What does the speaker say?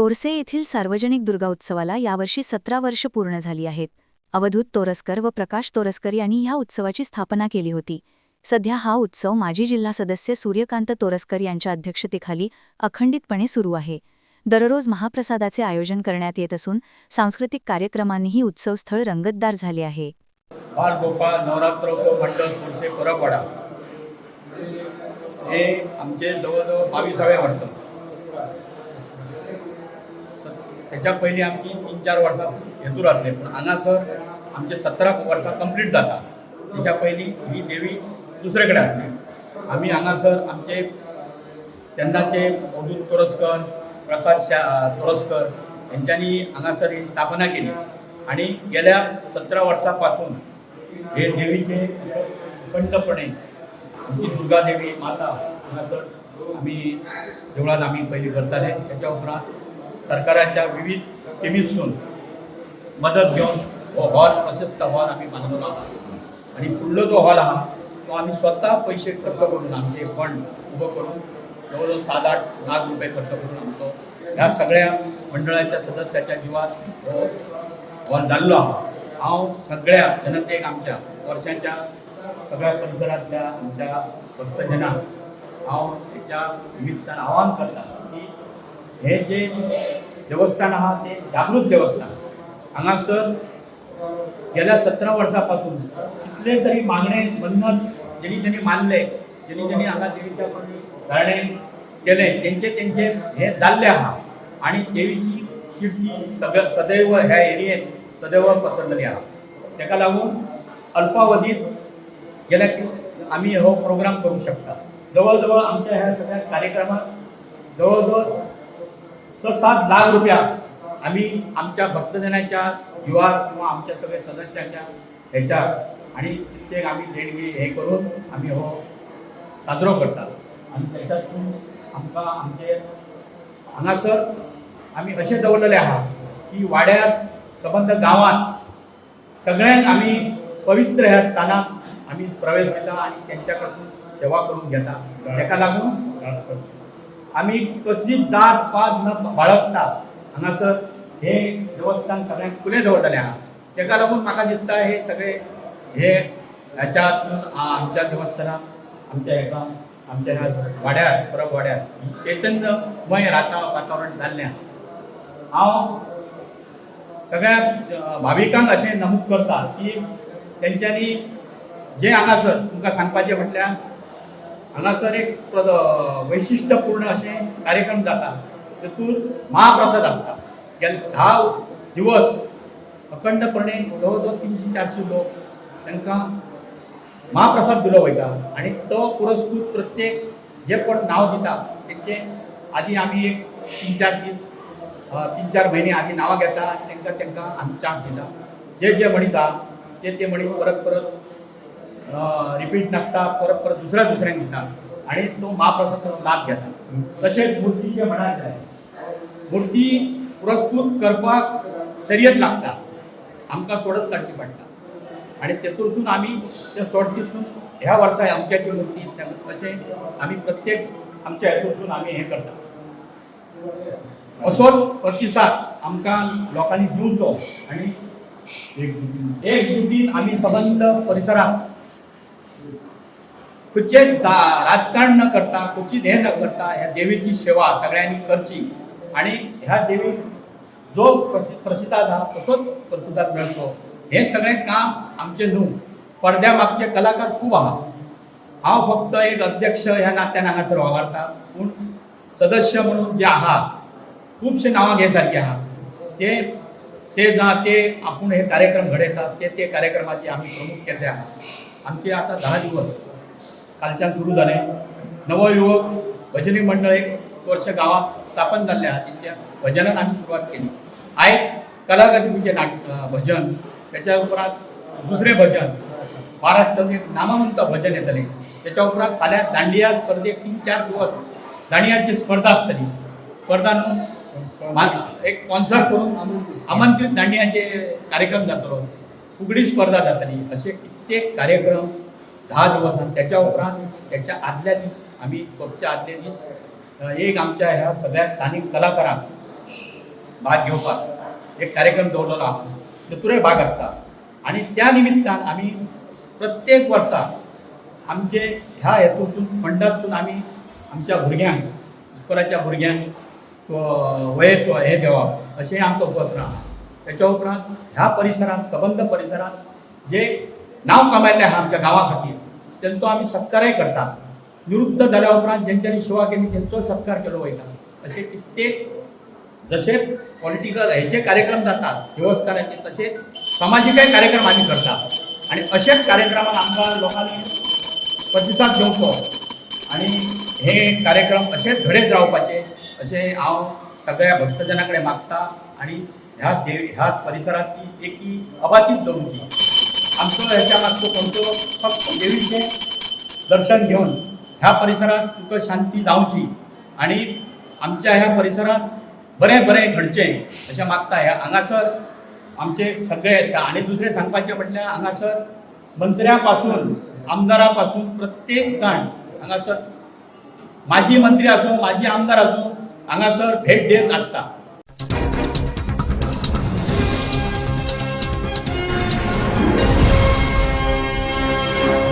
तोरसे येथील सार्वजनिक दुर्गा उत्सवाला यावर्षी सतरा वर्ष पूर्ण झाली आहेत. अवधूत तोरसकर व प्रकाश तोरसकर यांनी ह्या उत्सवाची स्थापना केली होती. सध्या हा उत्सव माजी जिल्हा सदस्य सूर्यकांत तोरसकर यांच्या अध्यक्षतेखाली अखंडितपणे सुरू आहे. दररोज महाप्रसादाचे आयोजन करण्यात येत असून सांस्कृतिक कार्यक्रमांनीही उत्सवस्थळ रंगतदार झाले आहे. बालगोपाळ नवरात्रोत्सव मंडळ हे आमचे जवळजवळ बावीसाव्या वर्ष. त्याच्या पयलीं आमची तीन चार वर्सां हेतूर आसले पूण हांगासर आमचे सतरा वर्सां कंप्लीट जाता तेच्या पयलीं ही देवी दुसरे कडेन आसली आमी हांगासर आमचे तेन्नाचे अवधूत तोरसकर प्रकाश शा तोरसकर यांच्यांनी हांगासर ही स्थापना केली. आणि गेल्या सतरा वर्सां पासून हे देवीचे अखंडपणे आमची दुर्गा देवी माता हांगासर आमी देवळात आमी पयलीं करताले त्याच्या उपरांत सरकाराच्या विविध टीमीसून मदत घेवन हो हॉल प्रशस्त हॉल आमी बांधून आहा आणि फुडलो जो हॉल आहा तो आमी स्वता पयशे खर्च करून आमचे फंड उबो करून जवळजवळ सात आठ लाख रुपये खर्च करून आमचो ह्या सगळ्या मंडळाच्या सदस्याच्या जिवार हो हॉल जाल्लो आहा हांव सगळ्या जनतेक आमच्या वर्षांच्या सगळ्या परिसरातल्या आमच्या भक्तजनांक हांव तेच्या निमित्तान आवाहन करता की हे जे देवस्थान आहा ते जागृत देवस्थान. हांगासर गेल्या सतरा वर्सां पासून कितले तरी मागणे बंधन जेणी त्यांनी मानले जेणी त्यांनी हांगा देवीच्या धरणे केले तेंचे त्यांचे हे जाल्ले आहा आणि देवीची किर्ती सगळ सदैव ह्या एरियेत सदैव पसरलेली आहा. तेका लागून अल्पावधीत गेल्या कि- आमी हो प्रोग्राम करू शकता. जवळ आमच्या ह्या सगळ्या कार्यक्रमात जवळजवळ सात लाख रुपया आम्ही आमच्या भक्तजनाच्या जिवार किंवा आमच्या सगळ्या सदस्याच्या ह्याच्यार आणि कित्येक आम्ही देणगी हे करून आम्ही हो साजरो करतात. आणि त्याच्यातून आमकां आमचे हांगासर आमी अशें दवरलेले आहा की वाड्यार सबंद गांवांत सगळ्यांक आमी पवित्र ह्या स्थानाक आमी प्रवेश दिता आणि त्यांच्या कडसून सेवा करून घेता. तेका लागून आमी कसली जात पात न बाळगता हांगासर हे देवस्थान सगळ्यांक खुले दवरलेले आहा तेका लागून म्हाका दिसता हे सगळे हे ह्याच्यातून आमच्या देवस्थानाक आमच्या हेका आमच्या ह्या वाड्यार परब वाड्यार चैतन्यमय राता वातावरण जाल्लें आहा हांव सगळ्या भाविकांक अशें नमूद करता की तेंच्यांनी जे हांगासर तुमकां सांगपाचें म्हटल्यार हांगासर एक वैशिष्ट्यपूर्ण वैशिश्टपूर्ण अशें कार्यक्रम जाता तेतून महाप्रसाद आसता गेले धा दिवस अखंडपणे जवळ जवळ तीनशे चारशे लोक तांकां महाप्रसाद दिलो वयता आनी तो पुरस्कृत प्रत्येक जे कोण नांव दिता त्यांचे आधी आमी एक तीन चार दीस तीन चार म्हयने आधी नांवां घेता आनी तांकां तांकां आमी दिता जे जे म्हणिता ते ते मणीस परत परत रिपीट नासता परत परत दुसऱ्या दुसऱ्या दिता आणि तो महाप्रसाद लाभ घेता तशेंच मुर्तीचे म्हणात जाय मुर्ती पुरस्कृत करपाक शर्यत लागता आमकां सोडत काडची पडटा आणि तेतूरसून आमी ते सोडतीसून ह्या वर्सा अमक्या जी मुर्ती तशें आमी प्रत्येक आमच्या हेतूरसून आमी हें करता असोच प्रतिसाद आमकां लोकांनी दिवचो आनी एक जुटीन आमी सबंद परिसरात खंयचेच राजकारण न करता खंयचीच हे न करता ह्या देवीची सेवा सगळ्यांनी करची. आणि ह्या देवीक जो प्रसि- प्रतिसाद तसोच प्रतिसाद मेळचो हे सगळें काम आमचें न्हू पडद्या मागचे कलाकार खूब आहा हांव फक्त एक अध्यक्ष ह्या नात्यान हांगासर वावरता पूण सदस्य म्हणून जे आहात खुबशे नांवां घे सारके आहा ते ते जा ते आपूण हे कार्यक्रम घडयतात ते ते कार्यक्रमाचे आमी प्रमुख केले आहा आमचे आतां धा दिवस. कालच्यान सुरू जाले नवयुवक भजनी मंडळ एक वर्ष गावात स्थापन जाल्ले आहा तेंच्या भजनान आमी सुरवात केली. आयज कलागतीचे नाट भजन. त्याच्या उपरांत दुसरें भजन. महाराष्ट्रात एक नामवंत भजन येतलें त्याच्या उपरांत फाल्यां दांडिया स्पर्धेक तीन चार दिवस. दांडियाची स्पर्धा आसतली स्पर्धा न्हू एक स्पॉन्सर करून आमंत्रित दांडियाचे कार्यक्रम जातलो. फुगडी स्पर्धा जातली. असे कित्येक कार्यक्रम दहा दिवस आणि त्याच्या उपरांत त्याच्या आदल्या दीस आम्ही पबच्या आदल्या दीस एक आमच्या ह्या सगळ्या स्थानिक कलाकारांक भाग घेवपाक एक कार्यक्रम दवरलेलो आहा तेतुरय भाग आसता आनी त्या निमित्तान आमी प्रत्येक वर्सा आमचे ह्या हेतूसून फंडातसून आमी आमच्या भुरग्यांक इस्कोलाच्या भुरग्यांक वयेचो हे देवप अशें आमचो उपक्रम आहा. त्याच्या उपरांत ह्या परिसरात सबंद परिसरात जे नांव कमायला आहा आमच्या गांवा खातीर तेंचो आमी सत्कारय करतात. निवृत्त जाल्या उपरांत जेंच्यांनी सेवा केली तेंचो सत्कार केलो वयता असे कित्येक जसे पॉलिटिकल हेचे कार्यक्रम जातात देवस्थानाचे तसे सामाजिकय कार्यक्रम आम्ही करतात. आणि अशेच कार्यक्रमात आमकां लोकांनी प्रतिसाद घेवचो आणि हे कार्यक्रम असेच घडत रावपाचे असे हांव सगळ्या भक्तजनाकडे मागता आणि ह्या देव ह्या परिसरातली एकी अबाधित दवरची आमचं ह्याच्या मागचो कोणतं? फक्त देवीचें दर्शन घेवन ह्या परिसरात सुख शांती जावची आणि आमच्या ह्या परिसरात बरें बरें घडचे अशें मागता ह्या हांगासर आमचे सगळे आनी दुसरें सांगपाचें म्हटल्यार हांगासर मंत्र्या पासून आमदारा पासून प्रत्येक जाण हांगासर माजी मंत्री आसूं माजी आमदार आसूं हांगासर भेट देत आसता